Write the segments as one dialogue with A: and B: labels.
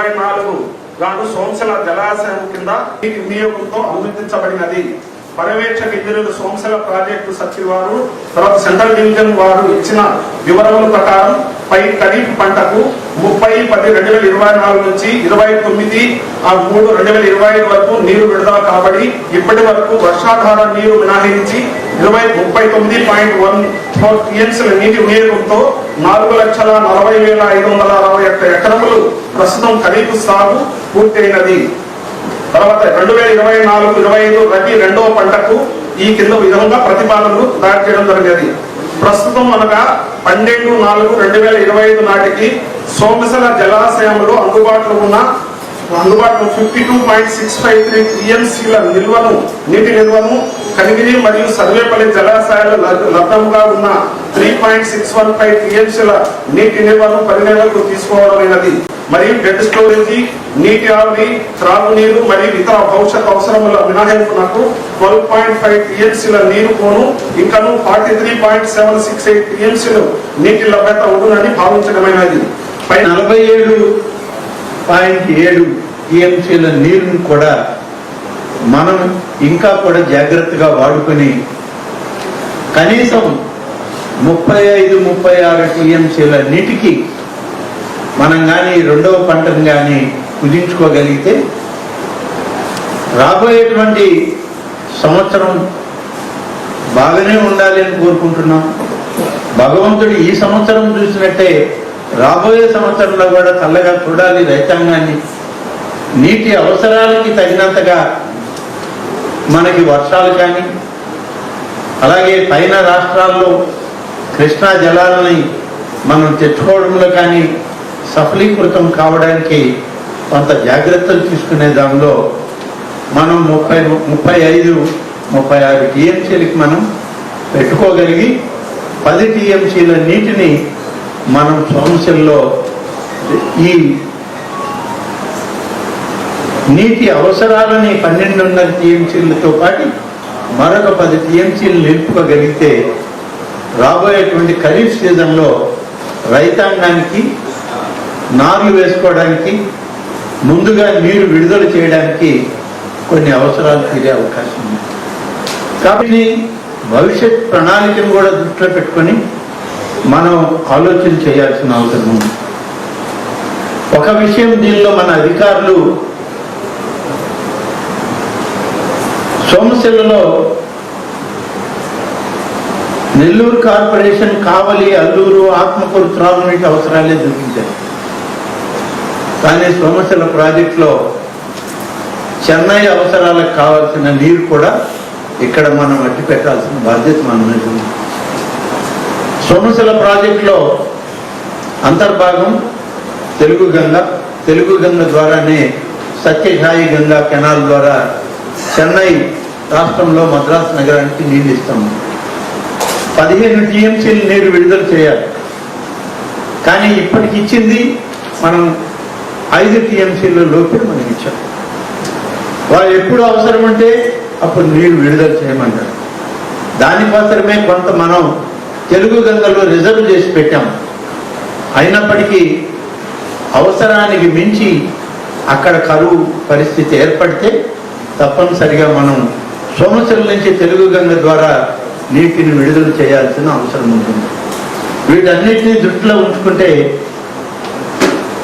A: ఇరవై నాలుగు గాను సోంసల జలాశయం కింద నీటి వినియోగంతో అనుమతించబడినది. పర్యవేక్షక ఇంజనీర్ సోంసల ప్రాజెక్టు సచివ్ వారు తర్వాత సెంట్రల్ డివిజన్ వారు ఇచ్చిన వివరముల ప్రకారం పై ఖరీఫ్ పంటకు ముప్పై పది రెండు వేల ఇరవై నాలుగు నుంచి ఇరవై తొమ్మిది ఆ మూడు రెండు వేల ఇరవై ఐదు వరకు నీరు విడుదల కాబడి ఇప్పటి వరకు వర్షాధార నీరు మినహాయించి ఇరవై ముప్పై తొమ్మిది పాయింట్ వన్ ఫోర్ టీఎంసీల నీటి వినియోగంతో నాలుగు లక్షల నలభై వేల ఐదు వందల అరవై ఒక్క ఎకరములు ప్రస్తుతం ఖరీఫ్ సాగు పూర్తయినది. తర్వాత రెండు వేల ఇరవై నాలుగు ఇరవై ఐదు రబీ రెండవ పంటకు ఈ కింద విధంగా ప్రతిపాదనలు తయారు చేయడం జరిగేది. ప్రస్తుతం అనగా పన్నెండు నాలుగు రెండు వేల ఇరవై ఐదు నాటికి సోమశల జలాశయంలో అందుబాటులో ఉన్న అందుబాటులో fifty two point six five three టీఎంసీల నిల్వను నీటి నిల్వను కనిగిరి మరియు సర్వేపల్లి జలాశయాలు లభ్- లభ్యంగా ఉన్న three point six one five టీఎంసీల నీటి నిల్వను పరిగణలోకి తీసుకోవడమైనది. మరియు బెడ్ స్టోరేజీ నీటి ఆవిరి త్రాగునీరు మరియు ఇతర భవిష్యత్ అవసరముల మినహాయింపునకు ట్వెల్వ్ పాయింట్ ఫైవ్ టీఎంసీల నీరు కోను ఇంకను forty three point seven six eight టీఎంసీలు నీటి లభ్యత ఉంటుందని భావించడమైనది. పై
B: నలభై ఏడు పాయింట్ ఏడు టీఎంసీల నీరుని కూడా మనం ఇంకా కూడా జాగ్రత్తగా వాడుకొని కనీసం ముప్పై ఐదు ముప్పై ఆరు టీఎంసీల నీటికి మనం కానీ రెండవ పంటను కానీ కుదించుకోగలిగితే రాబోయేటువంటి సంవత్సరం బాగానే ఉండాలి అని కోరుకుంటున్నాం. భగవంతుడు ఈ సంవత్సరం చూసినట్టే రాబోయే సంవత్సరంలో కూడా చల్లగా చూడాలి రైతాంగాన్ని. నీటి అవసరాలకి తగినంతగా మనకి వర్షాలు కానీ అలాగే పైన రాష్ట్రాల్లో కృష్ణా జలాలని మనం తెచ్చుకోవడంలో కానీ సఫలీకృతం కావడానికి కొంత జాగ్రత్తలు తీసుకునే దానిలో మనం ముప్పై ముప్పై ఐదు ముప్పై ఆరు టీఎంసీలకి మనం పెట్టుకోగలిగి పది టీఎంసీల నీటిని మనం సమస్యల్లో ఈ నీటి అవసరాలని పన్నెండున్నర టీఎంసీలతో పాటు మరొక పది టీఎంసీలు నిలుపుకోగలిగితే రాబోయేటువంటి ఖరీఫ్ సీజన్లో రైతాంగానికి నార్లు వేసుకోవడానికి ముందుగా నీరు విడుదల చేయడానికి కొన్ని అవసరాలు తీరే అవకాశం ఉంది. కాబట్టి భవిష్యత్ ప్రణాళికను కూడా దృష్టిలో పెట్టుకొని మనం ఆలోచన చేయాల్సిన అవసరం ఉంది. ఒక విషయం దీనిలో మన అధికారులు సోమశిలలో నెల్లూరు కార్పొరేషన్ కావలి అల్లూరు ఆత్మకూరు త్రాగునీటి అవసరాలే చూపించారు కానీ సోమశిల ప్రాజెక్టులో చెన్నై అవసరాలకు కావాల్సిన నీరు కూడా ఇక్కడ మనం అట్టి పెట్టాల్సిన బాధ్యత మన మీద ఉంది. సోమశిల ప్రాజెక్టులో అంతర్భాగం తెలుగు గంగ తెలుగు గంగ ద్వారానే సత్యసాయి గంగా కెనాల్ ద్వారా చెన్నై రాష్ట్రంలో మద్రాసు నగరానికి నీళ్ళు ఇస్తాము. పదిహేను టీఎంసీలు నీరు విడుదల చేయాలి. కానీ ఇప్పటికి ఇచ్చింది మనం ఐదు టీఎంసీల లోపే మనం ఇచ్చాం. వాళ్ళు ఎప్పుడు అవసరం అంటే అప్పుడు నీరు విడుదల చేయమంటారు. దానికోసమే కొంత మనం తెలుగు గంగలో రిజర్వ్ చేసి పెట్టాం. అయినప్పటికీ అవసరానికి మించి అక్కడ కరువు పరిస్థితి ఏర్పడితే తప్పనిసరిగా మనం సోమశిల నుంచి తెలుగు గంగ ద్వారా నీటిని విడుదల చేయాల్సిన అవసరం ఉంటుంది. వీటన్నిటిని దృష్టిలో ఉంచుకుంటే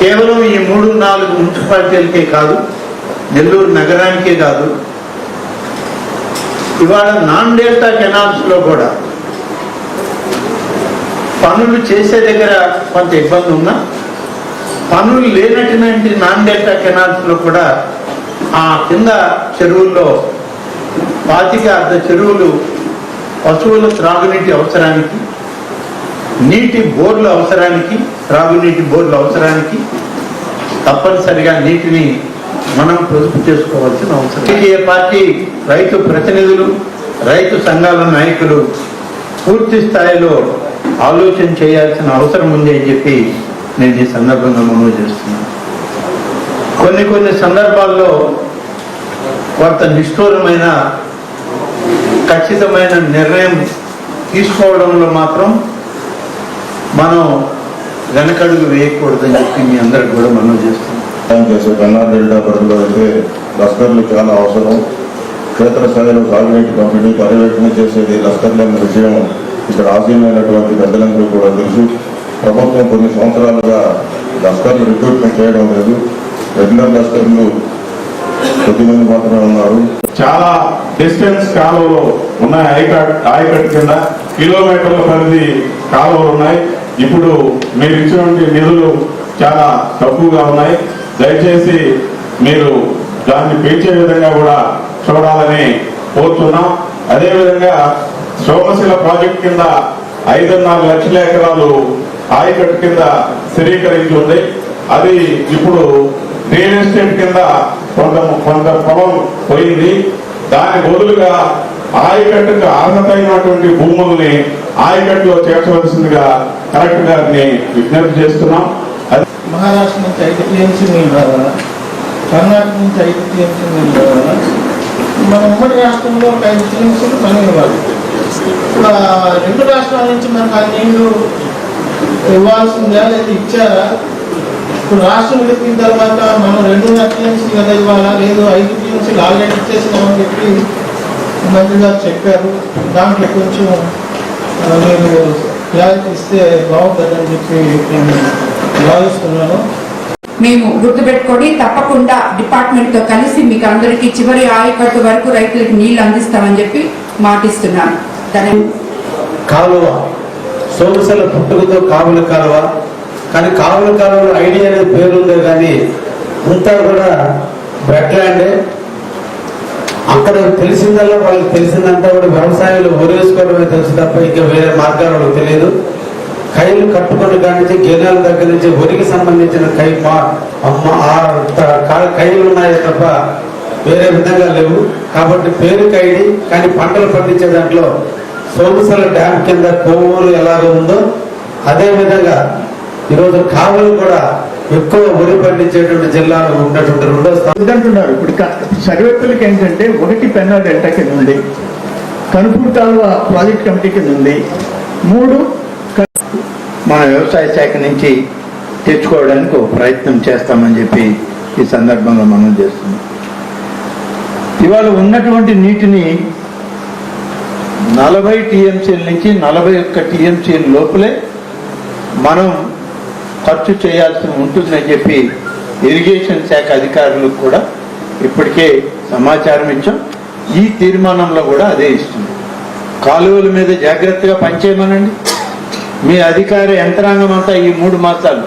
B: కేవలం ఈ మూడు నాలుగు మున్సిపాలిటీలకే కాదు నెల్లూరు నగరానికే కాదు ఇవాళ నాన్ డెల్టా కెనాల్స్లో కూడా పనులు చేసే దగ్గర కొంత ఇబ్బంది ఉన్నా పనులు లేనటువంటి నాన్ డెల్టా కూడా ఆ కింద చెరువుల్లో పాతిక అర్ధ చెరువులు పశువుల త్రాగునీటి అవసరానికి నీటి బోర్ల అవసరానికి త్రాగునీటి బోర్ల అవసరానికి తప్పనిసరిగా నీటిని మనం పొదుపు చేసుకోవాల్సిన అవసరం. ఏ పార్టీ రైతు ప్రతినిధులు రైతు సంఘాల నాయకులు పూర్తి స్థాయిలో ఆలోచన చేయాల్సిన అవసరం ఉంది అని చెప్పి నేను ఈ సందర్భంగా మనవి చేస్తున్నాను. కొన్ని కొన్ని సందర్భాల్లో కొంత నిష్ఠూరమైన ఖచ్చితమైన నిర్ణయం తీసుకోవడంలో మాత్రం మనం వెనకడుగు వేయకూడదని చెప్పి మీ అందరికి కూడా మనం చేస్తున్నాం.
C: చేసే కన్నా డెల్టా పరిధిలో అయితే లస్కర్లు చాలా అవసరం. క్షేత్రస్థాయిలో సాగునీటి పంపిణీ పర్యవేక్షణ చేసేది లస్కర్లు అనే విషయం ఇక్కడ ఆసీనమైనటువంటి పెద్దలందరూ కూడా తెలుసు. ప్రభుత్వం కొన్ని సంవత్సరాలుగా లస్కర్లు రిక్రూట్మెంట్ చేయడం లేదు. రెగ్యులర్ లస్కర్లు కొద్దిమంది మాత్రమే ఉన్నారు.
D: చాలా డిస్టెన్స్ కాలువలు ఉన్నాయి. ఆయకట్ ఆయకట్ కింద కిలోమీటర్ల పరిధి కాలువలు ఉన్నాయి. ఇప్పుడు మీరు ఇచ్చినటువంటి నిధులు చాలా తక్కువగా ఉన్నాయి. దయచేసి మీరు దాన్ని పెంచే విధంగా కూడా చూడాలని కోరుతున్నాం. అదేవిధంగా సోమశిల ప్రాజెక్ట్ కింద ఐదున్నర లక్షల ఎకరాలు ఆయకట్టు కింద స్థిరీకరించింది అది ఇప్పుడు రియల్ ఎస్టేట్ కింద కొంత కొంత పొలం పోయింది. దాని బదులుగా ఆయకట్టుకు అర్హత అయినటువంటి భూముల్ని ఆయకట్టులో చేర్చవలసిందిగా కలెక్టర్ గారిని విజ్ఞప్తి చేస్తున్నాం. అది
E: మహారాష్ట్ర నుంచి ఐదు టీఎంసీ నీళ్ళు రావాలా? కర్ణాటక నుంచి ఐదు టీఎంసీ నీళ్ళు రావాలా? మన ఉమ్మడి రాష్ట్రంలో ఒక ఐదు టీఎంసీలు పని ఇవ్వాలి. రెండు రాష్ట్రాల నుంచి మనకు ఆ నీళ్ళు ఇవ్వాల్సిందా లేదా ఇచ్చారా? ఇప్పుడు రాష్ట్రం పెట్టిన తర్వాత మనం రెండు టీఎంసీ కదా ఇవ్వాలా? లేదు ఐదు టీఎంసీలు ఆల్రెడీ ఇచ్చేసినామని చెప్పి మంత్రి గారు చెప్పారు. దాంట్లో కొంచెం మీరు క్లారిటీ ఇస్తే బాగుంటుందని చెప్పి నేను భావిస్తున్నాను.
F: మేము గుర్తుపెట్టుకొని తప్పకుండా డిపార్ట్మెంట్తో కలిసి మీకు అందరికీ చివరి ఆయకట్టు వరకు రైతులకు నీళ్ళు అందిస్తామని చెప్పి మాటిస్తున్నాను.
G: కాలువ. సోమసల పుట్టుకతో కావుల కాలువ. కానీ కావుల కాలువలో ఐడియా అనేది పేరుందే కానీ అంతా కూడా వెట్ అక్కడ తెలిసిందల్లా వాళ్ళకి తెలిసిందంతా కూడా వ్యవసాయంలో ఒరేసుకోవడమే తెలుసు తప్ప ఇంకా వేరే మార్గాలు వాళ్ళకి తెలియదు. కైలు కట్టుకున్న కాడి నుంచి గెనాల దగ్గర నుంచి వరికి సంబంధించిన కై మా అమ్మ ఆ కైలు ఉన్నాయే తప్ప వేరే విధంగా లేవు. కాబట్టి పేరు కైడి కానీ పంటలు పండించే దాంట్లో సోమసర డ్యామ్ కింద కొవ్వూరు ఎలాగ ఉందో అదే విధంగా ఈరోజు కావలు కూడా ఎక్కువ వరి పండించేటువంటి జిల్లాలో ఉన్నటువంటి రెండో స్థానం.
H: అంటున్నారు ఇప్పుడు సర్వేపల్లికి ఏంటంటే ఒకటి పెన్నా డెల్టా కింద ఉంది. కనుపూర్ కాలువ ప్రాజెక్ట్ కమిటీ కింద ఉంది. మూడు
B: మన వ్యవసాయ శాఖ నుంచి తెచ్చుకోవడానికి ఒక ప్రయత్నం చేస్తామని చెప్పి ఈ సందర్భంగా మనం చేస్తున్నాం. ఇవాళ ఉన్నటువంటి నీటిని నలభై టీఎంసీల నుంచి నలభై ఒక్క టీఎంసీల లోపలే మనం ఖర్చు చేయాల్సి ఉంటుందని చెప్పి ఇరిగేషన్ శాఖ అధికారులకు కూడా ఇప్పటికే సమాచారం ఇచ్చాం. ఈ తీర్మానంలో కూడా అదే ఇస్తుంది. కాలువల మీద జాగ్రత్తగా పనిచేయమనండి. మీ అధికార యంత్రాంగం అంతా ఈ మూడు మాసాలు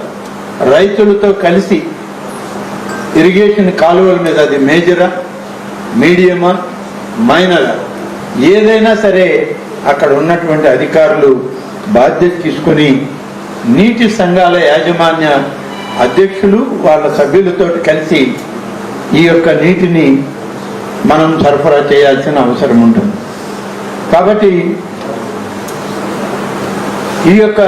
B: రైతులతో కలిసి ఇరిగేషన్ కాలువల మీద అది మేజరా మీడియమా మైనరా? ఏదైనా సరే అక్కడ ఉన్నటువంటి అధికారులు బాధ్యత తీసుకొని నీటి సంఘాల యాజమాన్య అధ్యక్షులు వాళ్ళ సభ్యులతో కలిసి ఈ యొక్క నీటిని మనం సరఫరా చేయాల్సిన అవసరం ఉంటుంది. కాబట్టి ఈ యొక్క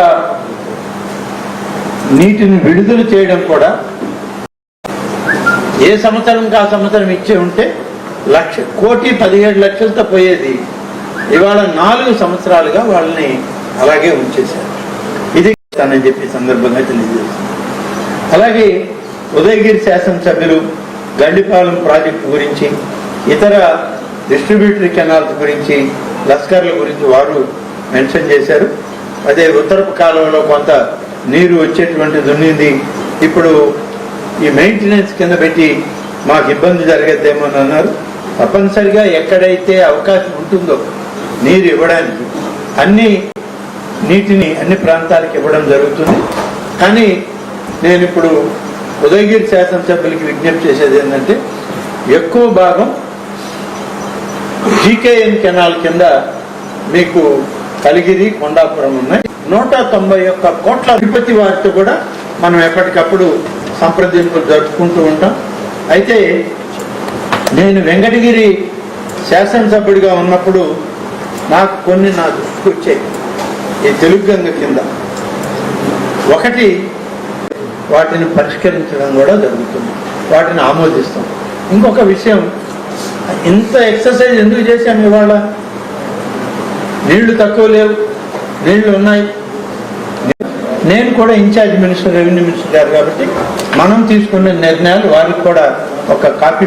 B: నీటిని విడుదల చేయడం కూడా ఏ సంవత్సరంకి ఆ సంవత్సరం ఇచ్చే ఉంటే లక్ష కోటి పదిహేడు లక్షలతో పోయేది. ఇవాళ నాలుగు సంవత్సరాలుగా వాళ్ళని అలాగే ఉంచేశారు. ఇది అని చెప్పి సందర్భంగా తెలియజేస్తుంది అలాగే ఉదయగిరి శాసనసభ్యులు గండిపాలెం ప్రాజెక్టు గురించి ఇతర డిస్ట్రిబ్యూటరీ కెనాల్స్ గురించి లస్కర్ల గురించి వారు మెన్షన్ చేశారు. అదే ఉత్తరపు కాలంలో కొంత నీరు వచ్చేటువంటిది ఉండింది ఇప్పుడు ఈ మెయింటెనెన్స్ కింద పెట్టి మాకు ఇబ్బంది జరగద్దేమో అని అన్నారు. తప్పనిసరిగా ఎక్కడైతే అవకాశం ఉంటుందో నీరు ఇవ్వడానికి అన్ని నీటిని అన్ని ప్రాంతాలకు ఇవ్వడం జరుగుతుంది. కానీ నేను ఇప్పుడు ఉదయగిరి శాసనసభ్యులకి విజ్ఞప్తి చేసేది ఏంటంటే ఎక్కువ భాగం జీకేఎన్ కెనాల్ కింద మీకు కలిగిరి కొండాపురం ఉన్నాయి. నూట తొంభై ఒక్క కోట్ల తిరుపతి వారితో కూడా మనం ఎప్పటికప్పుడు సంప్రదింపులు జరుపుకుంటూ ఉంటాం. అయితే నేను వెంకటగిరి శాసనసభ్యుడిగా ఉన్నప్పుడు నాకు కొన్ని నా దృష్టికి వచ్చాయి. ఈ తెలుగు గంగ కింద. ఒకటి వాటిని పరిష్కరించడం కూడా జరుగుతుంది. వాటిని ఆమోదిస్తాం. ఇంకొక విషయం ఇంత ఎక్సర్సైజ్ ఎందుకు చేశాం ఇవాళ? నీళ్ళు తక్కువ లేవు నీళ్ళు ఉన్నాయి. నేను కూడా ఇన్ఛార్జ్ మినిస్టర్ రెవెన్యూ మినిస్టర్ గారు కాబట్టి మనం తీసుకున్న నిర్ణయాలు వారికి కూడా ఒక కాపీ